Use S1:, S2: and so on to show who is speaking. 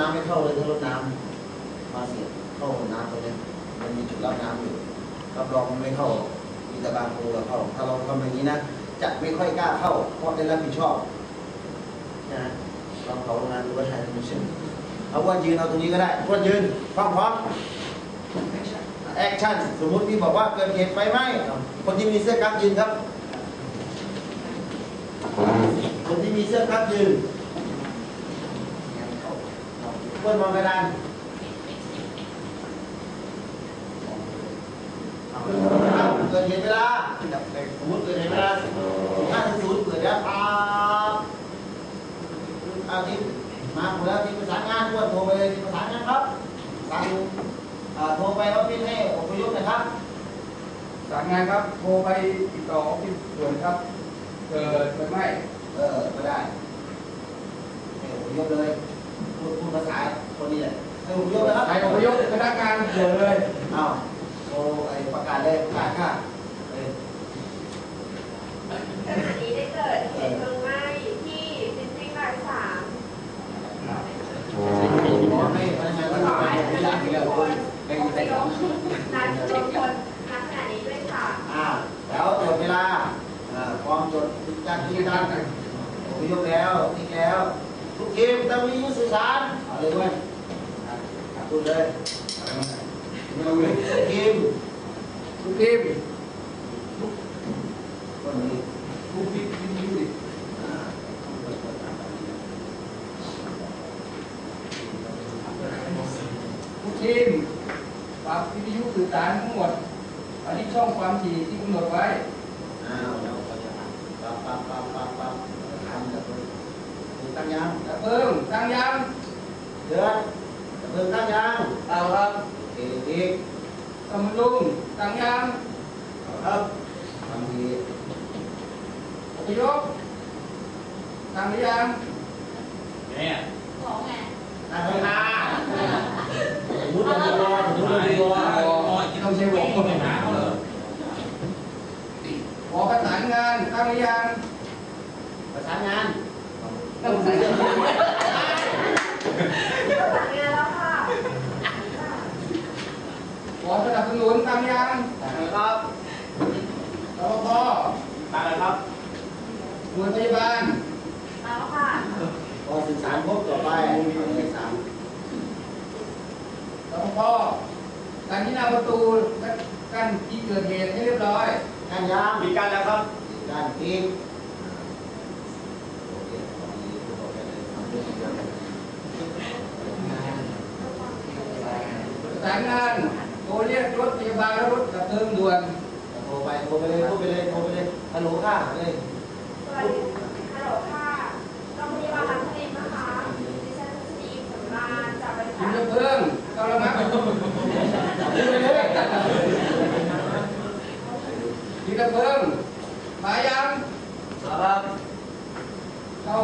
S1: น้ำไม่เข้าเลยถ้ารถน้ำมาเสียเข้าน้ำตรงนี้มันมีจุดรับน้ำอยู่รับรองมันไม่เข้ามีแต่บางโพเราเข้า ถ้าเราทำอย่างนี้นะจะไม่ค่อยกล้าเข้า เพราะได้รับผิดชอบนะลองเขาโรงงานดูว่าใช้ทำมิชชั่นเอาวันยืนเอาตรงนี้ก็ได้อ้วันยืนพร้อมพร้อมแอคชั่นสมมุติพี่บอกว่าเกิดเหตุไฟไหม้คนที่มีเสื้อกั๊กยืนครับ คนที่มีเสื้อกั๊กยืน เพื่อนมองกระดานเกิดเหตุเวลาสมมติเกิดเหตุเวลาห้าศูนย์เกิดแล้วปาอาทิตย์มาหมดแล้วที่ประสานงานเพื่อนโทรไปเลยที่ประสานงานครับสั่งโทรไปออฟฟิศให้อพยพนะครับ
S2: สายงานครับ โทรไปติดต่อออฟฟิศด่วนครับเกิดไฟไหม้
S1: เออก็ได้ให้อพยพเลย พูดพูดภาษาคนนี้แหละให้อพยพนะครับ
S2: ใครอพยพพนักงานด่วนเลย
S1: อ้าวโทรไอ้ประกาศเลยประกาศค่ะเอ้ย
S3: ขณะนี้ได้เกิดเหตุเพลิงไหม้ที่ซินซิงรายสาม
S1: ขอให้พนักงานทุกคนไม่อยากให้เราคน
S3: อพยพนายทุกคนณขณะนี้ด้วยค่ะ
S1: อ่าแล้วจดเวลาอ่าพร้อมจดการที่การอพยพแล้วนี่แล้ว ทุกทีมต้องมีสื่อสารเอาเลยด้วยอะพูดเลยทุกทีม
S2: ทุกทีม
S1: คนนี้
S2: ทุกทีมที่อยู่ดิ
S1: อ่า
S2: ทุกทีมปรับวิทยุสื่อสารทั้งหมดอันนี้ช่องความถี่ที่กำหนดไว้
S1: อ้าวแล้วก็จะปั๊บปั๊บปั๊บปั๊บปั๊บทำแบบนี้ตั้งยัง
S2: กระเพิ่มตั้งยาม
S1: เดือนเพิ่มตั้งยัง
S2: เอาครับ
S1: โอเคอีก
S2: สมรุงตั้งยาม
S1: ครับทำดี
S2: อพ ยพตั้งหรือยัง
S3: ของไง
S1: ตั้งเวลาสมมติเราดูรอสมมติเราดูรอ
S2: ต้องใช้วงคนหาเขาเล ตั้งหรือยัง
S1: ประสานงาน
S2: ต้องใส่เสื้อ
S3: ประสานงานแล้วค่ะ
S2: ขอสนับสนุนตั้งยัง
S1: ครับ
S2: รปภ
S1: ตั้งเลยครับ
S2: หน่วยพยาบาล
S3: แล้วค่ะ
S1: พอสื่อสารครบต่อไปสื่อสาร
S2: รปภการที่หน้าประตูกั้นที่เกิดเหตุให้เรียบร้อย
S1: การยามมีการแล้วครับการทีมโอเคตอนนี้ทุกคนเลยทำเรื่องเดียวกัน
S2: ประสานงานโทรเรียกรถพยาบาลและรถดับเพลิงด่วน
S1: โทรไปโทรไปเลยโทรไปเลยโทรไปเลยฮัลโหลค่ะเลย
S3: สวัสดีฮัลโหลค่ะโรงพยาบาลรัชนินนะคะดิฉันรัชนีสำราญจากบริ
S2: ที
S3: ษั
S2: ม
S3: ท
S2: ดับเพลิงกำลังมา
S1: พูดไปเลย
S2: ทีมดับเพลิงมายัง
S1: ครับ
S2: เข้า